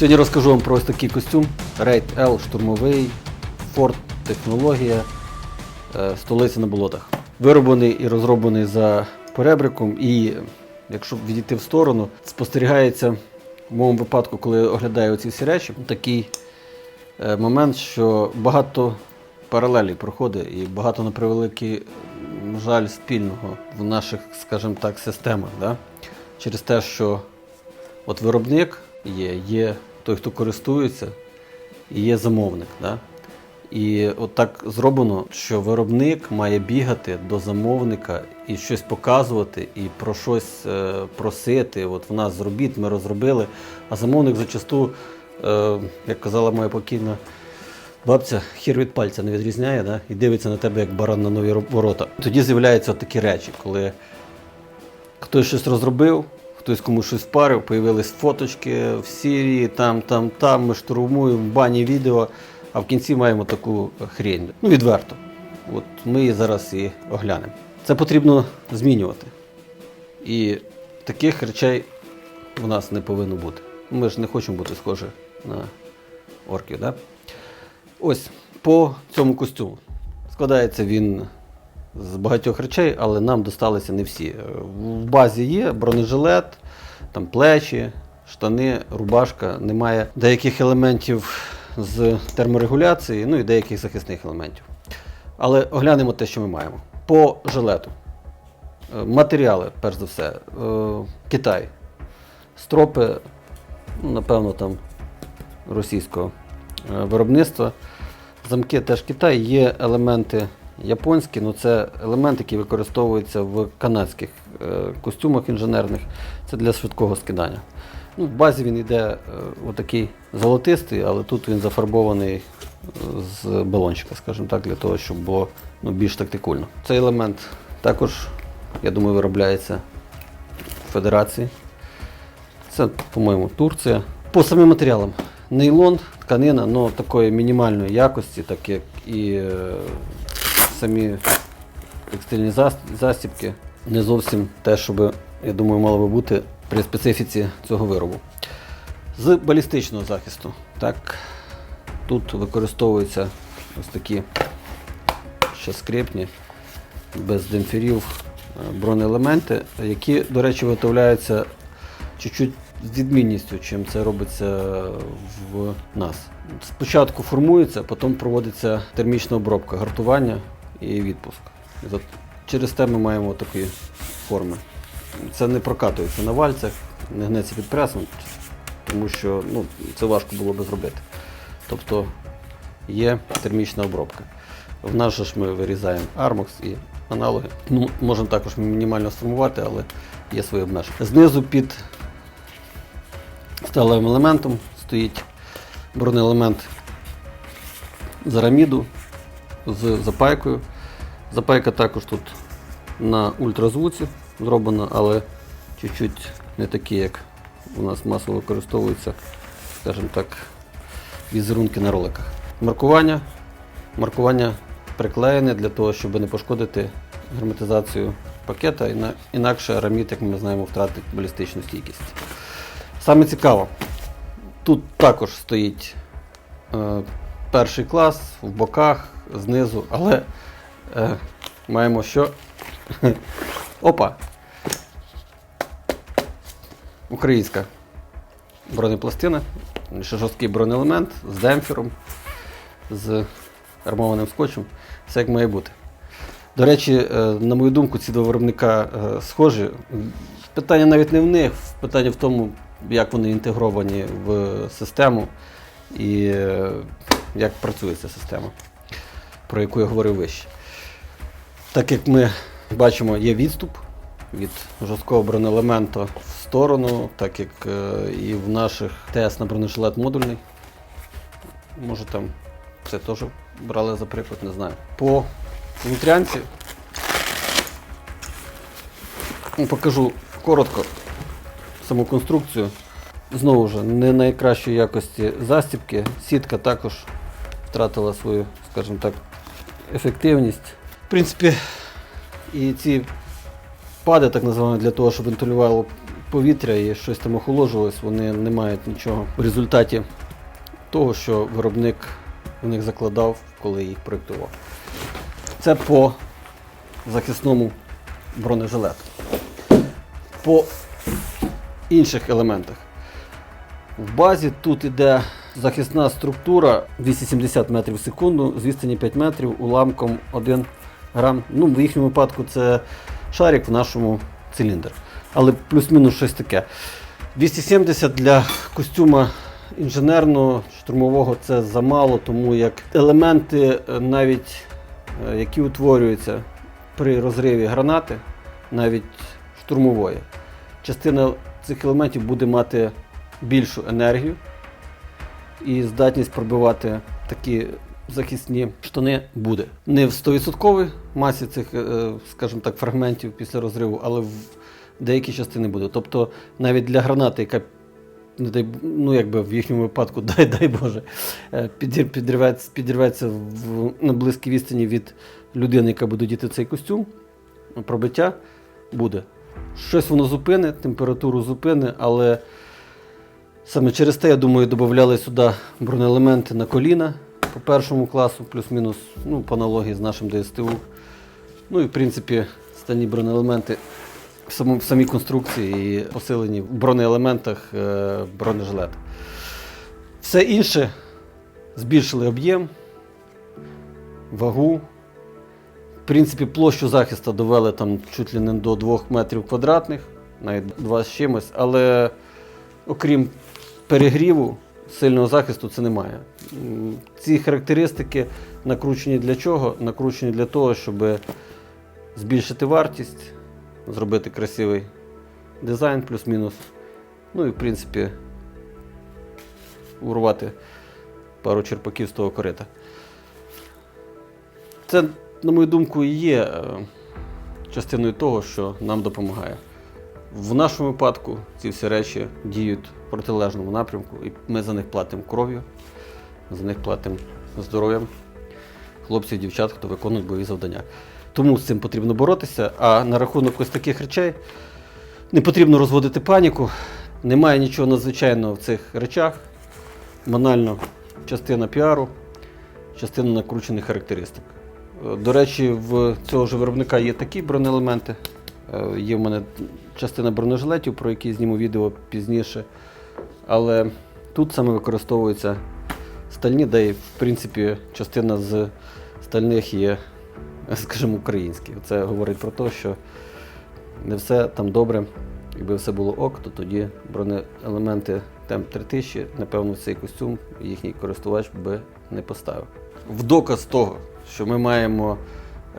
Сьогодні розкажу вам про ось такий костюм Raid L штурмовий, Ford технологія, е, столиця на болотах. Вироблений і розроблений за перебриком, і якщо відійти в сторону, спостерігається в моєму випадку, коли оглядаю ці всі речі, такий е, момент, що багато паралелей проходить і багато на превеликий жаль спільного в наших, скажімо так, системах. Да? Через те, що от виробник є, є той, хто користується, є замовник. Да? І от так зроблено, що виробник має бігати до замовника і щось показувати, і про щось е, просити. От в нас зробіть, ми розробили. А замовник зачасту, е, як казала моя покійна бабця, хір від пальця не відрізняє, да? і дивиться на тебе як баран на нові ворота. Тоді з'являються такі речі, коли хтось щось розробив, хтось комусь щось впарив, появились фоточки в Сірії, там, там, там, ми штурмуємо, бані відео, а в кінці маємо таку хрень. Ну, відверто. От ми її зараз і оглянемо. Це потрібно змінювати. І таких речей у нас не повинно бути. Ми ж не хочемо бути схожі на орків. Да? Ось по цьому костюму. Складається він з багатьох речей, але нам досталися не всі. Е, В базі є бронежилет, там плечі, штани, рубашка. Немає деяких елементів з терморегуляції, ну і деяких захисних елементів. Але оглянемо те, що ми маємо. По жилету. Е, Матеріали, перш за все. Е, Китай. Стропи, напевно, там російського виробництва. Замки теж Китай, є елементи японські, але це елементи, які використовуються в канадських е, костюмах інженерних. Це для швидкого скидання. Ну, в базі він йде е, отакий золотистий, але тут він зафарбований е, з балончика, скажімо так, для того, щоб було ну, більш тактикульно. Цей елемент також, я думаю, виробляється в Федерації. Це, по-моєму, Турція. По самим матеріалам. Нейлон, тканина, але такої мінімальної якості, так як і самі текстильні зас- застібки. Не зовсім те, що я думаю, мало би бути при специфіці цього виробу. З балістичного захисту. Так, тут використовуються ось такі ще скрипні, без демпферів е, бронеелементи, які, до речі, виготовляються чуть-чуть з відмінністю, чим це робиться в нас. Спочатку формується, потім проводиться термічна обробка, гартування і відпуск. Через те ми маємо такі форми. Це не прокатується на вальцях, не гнеться під пресом, тому що ну, це важко було би зробити. Тобто є термічна обробка. В нас же ж ми вирізаємо Armox і аналоги. Ну, можемо також мінімально сформувати, але є свої обмеження. Знизу під сталевим елементом стоїть бронеелемент з араміду з запайкою. Запайка також тут на ультразвуці зроблена, але чуть-чуть не такі, як у нас масово використовуються, скажімо так, візерунки на роликах. Маркування. Маркування приклеєне для того, щоб не пошкодити герметизацію пакета, інакше арамід, як ми знаємо, втратить балістичну стійкість. Саме цікаво, тут також стоїть е, перший клас в боках, знизу, але е, маємо що. Опа! Українська бронепластина, ще жорсткий бронеелемент з демпфером, з армованим скотчем. Все як має бути. До речі, е, на мою думку, ці два виробника е, схожі. Питання навіть не в них, питання в тому, як вони інтегровані в систему і е, як працює ця система, про яку я говорив вище. Так як ми бачимо, є відступ від жорсткого бронеелемента в сторону, так як е, і в наших ТС на бронежилет модульний. Може там це теж брали за приклад, не знаю. По внутрянці ну, покажу коротко саму конструкцію. Знову ж, не найкращої якості застібки. Сітка також втратила свою, скажімо так, ефективність. В принципі, і ці пади, так називаємо, для того, щоб вентилювало повітря і щось там охолоджувалось, вони не мають нічого в результаті того, що виробник в них закладав, коли їх проєктував. Це по захисному бронежилету. По інших елементах. В базі тут іде захисна структура 270 метрів в секунду, з відстані 5 метрів, уламком 1 грам. Ну, в їхньому випадку це шарик, в нашому циліндр. Але плюс-мінус щось таке. 270 для костюма інженерного, штурмового це замало, тому як елементи, е, навіть е, які утворюються при розриві гранати, навіть штурмової, частина цих елементів буде мати більшу енергію і здатність пробивати такі захисні штани буде. Не в 100% масі цих, е, скажімо так, фрагментів після розриву, але в деякі частини буде. Тобто навіть для гранати, яка не дай, ну якби в їхньому випадку, дай, дай Боже, е, підірветься, підірветься в, на близькій відстані від людини, яка буде діти цей костюм, пробиття буде. Щось воно зупинить, температуру зупини, але саме через те, я думаю, додавали сюди бронеелементи на коліна по першому класу, плюс-мінус, ну, по аналогії з нашим ДСТУ. Ну і в принципі стальні бронеелементи в, самому, в самій конструкції і посилені в бронеелементах е, бронежилета. Все інше збільшили об'єм, вагу. В принципі, площу захисту довели там чуть ли не до 2 метрів квадратних, навіть 2 з чимось, але окрім перегріву, сильного захисту це немає. Ці характеристики накручені для чого? Накручені для того, щоб збільшити вартість, зробити красивий дизайн плюс-мінус. Ну і в принципі урвати пару черпаків з того корита. Це, на мою думку, і є е, частиною того, що нам допомагає. В нашому випадку ці всі речі діють в протилежному напрямку, і ми за них платимо кров'ю, за них платимо здоров'ям хлопців, дівчат, хто виконують бойові завдання. Тому з цим потрібно боротися. А на рахунок ось таких речей не потрібно розводити паніку. Немає нічого надзвичайного в цих речах. Банально частина піару, частина накручених характеристик. До речі, в цього ж виробника є такі бронеелементи. Е, Є в мене частина бронежилетів, про які зніму відео пізніше. Але тут саме використовуються стальні, де в принципі, частина з стальних є, скажімо, українські. Це говорить про те, що не все там добре. Якби все було ок, то тоді бронеелементи темп 3000, напевно, цей костюм їхній користувач би не поставив. В доказ того, що ми маємо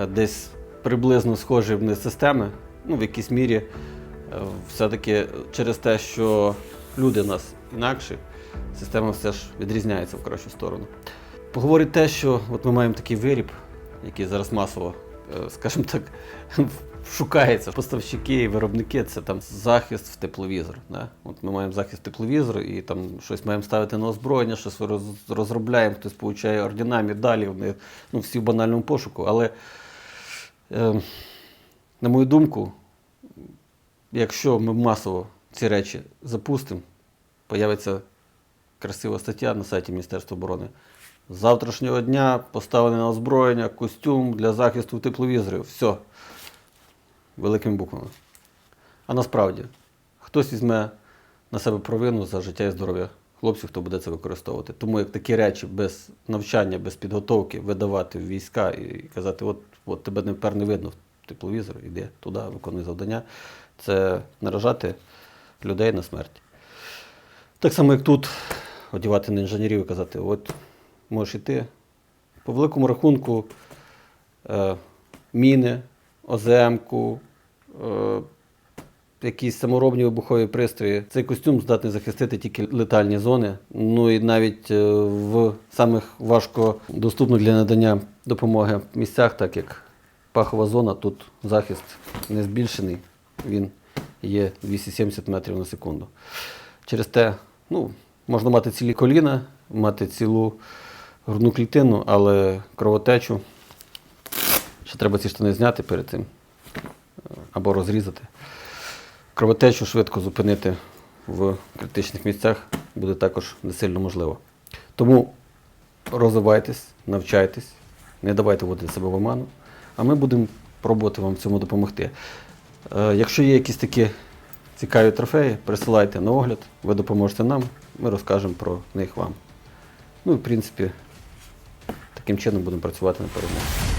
е, десь приблизно схожі в системи, ну, в якійсь мірі, все-таки через те, що люди у нас інакші, система все ж відрізняється в кращу сторону. Поговорить те, що от ми маємо такий виріб, який зараз масово, е, скажімо так, шукається. Поставщики і виробники це там захист в тепловізор. Да? От ми маємо захист тепловізору і там щось маємо ставити на озброєння, щось розробляємо, хтось получає ордена, медалі, вони ну, всі в банальному пошуку. Але, е, на мою думку, якщо ми масово ці речі запустимо, появиться красива стаття на сайті Міністерства оборони. З завтрашнього дня поставлене на озброєння, костюм для захисту тепловізорів. Все. Великими буквами. А насправді, хтось візьме на себе провину за життя і здоров'я хлопців, хто буде це використовувати. Тому як такі речі без навчання, без підготовки видавати в війська і казати, от, от тебе тепер не видно тепловізор, іди туди, виконуй завдання, це наражати людей на смерть. Так само, як тут одягати на інженерів і казати, от можеш йти. По великому рахунку, е, міни, ОЗМ-ку, е, якісь саморобні вибухові пристрої. Цей костюм здатний захистити тільки летальні зони. Ну і навіть е, в самих важкодоступних для надання допомоги місцях, так як пахова зона, тут захист не збільшений, він є 270 метрів на секунду. Через те, ну, можна мати цілі коліна, мати цілу грудну клітину, але кровотечу. Ще треба ці штани зняти перед цим е, або розрізати. Кровотечу швидко зупинити в критичних місцях буде також не сильно можливо. Тому розвивайтесь, навчайтесь, не давайте вводити себе в оману, а ми будемо пробувати вам в цьому допомогти. Е, Якщо є якісь такі цікаві трофеї, присилайте на огляд, ви допоможете нам, ми розкажемо про них вам. Ну і в принципі, таким чином будемо працювати на перемогу.